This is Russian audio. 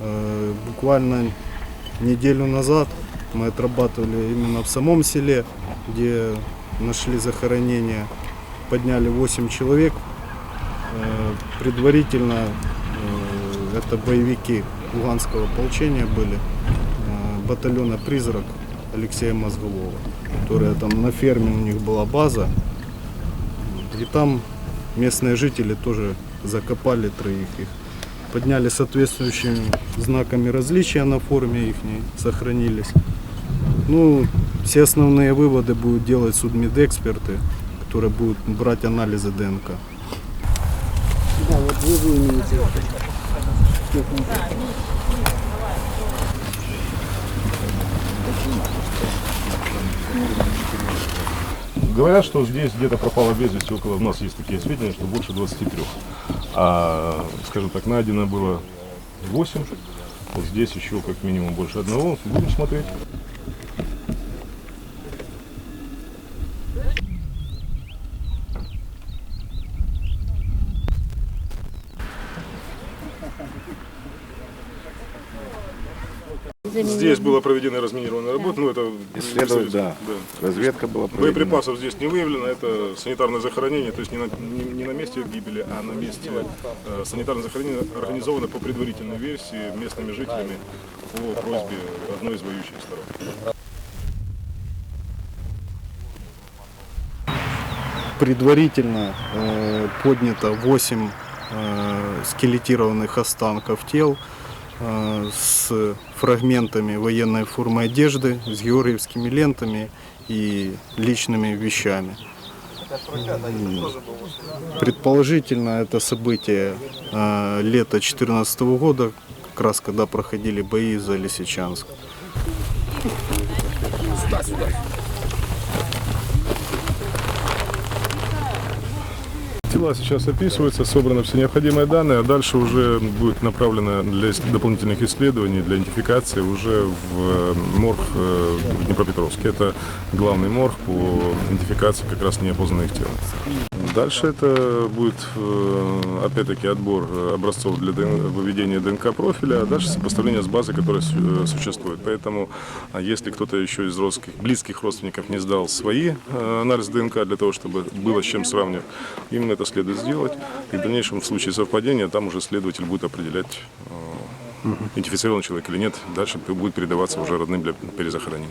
Э, Буквально неделю назад мы отрабатывали именно в самом селе, где нашли захоронение, подняли 8 человек. Э, Предварительно э, это боевики Луганского ополчения были, батальона «Призрак» Алексея Мозголова, которая там на ферме у них была база. И там местные жители тоже закопали троих их. Подняли соответствующими знаками различия на форме их, сохранились. Ну, все основные выводы будут делать судмедэксперты, которые будут брать анализы ДНК. Да, вот вы, имеете Говорят, что здесь где-то пропало без вести около, у нас есть такие сведения, что больше 23. А, скажем так, найдено было 8. Вот здесь еще как минимум больше одного. Будем смотреть. Здесь была проведена разминированная работа, ну это Исследовать, да. Разведка была проведена. Боеприпасов здесь не выявлено, это санитарное захоронение, то есть не на, не, не на месте гибели, а на месте э, санитарное захоронение организовано по предварительной версии местными жителями по просьбе одной из воюющих сторон. Предварительно э, поднято 8 э, скелетированных останков тел с фрагментами военной формы одежды, с георгиевскими лентами и личными вещами. Предположительно, это событие э, лета 2014 года, как раз когда проходили бои за Лисичанск. Тела сейчас описываются, собраны все необходимые данные, а дальше уже будет направлено для дополнительных исследований, для идентификации уже в э, морг э, в Днепропетровске. Это главный морг по идентификации как раз неопознанных тел. Дальше это будет э, опять-таки отбор образцов для выведения ДНК профиля, а дальше сопоставление с базой, которая э, существует. Поэтому, а если кто-то еще из родственников, близких родственников не сдал свои э, анализ ДНК для того, чтобы было с чем сравнивать, именно это следует сделать. И в дальнейшем в случае совпадения там уже следователь будет определять, идентифицирован человек или нет. Дальше будет передаваться уже родным для перезахоронения.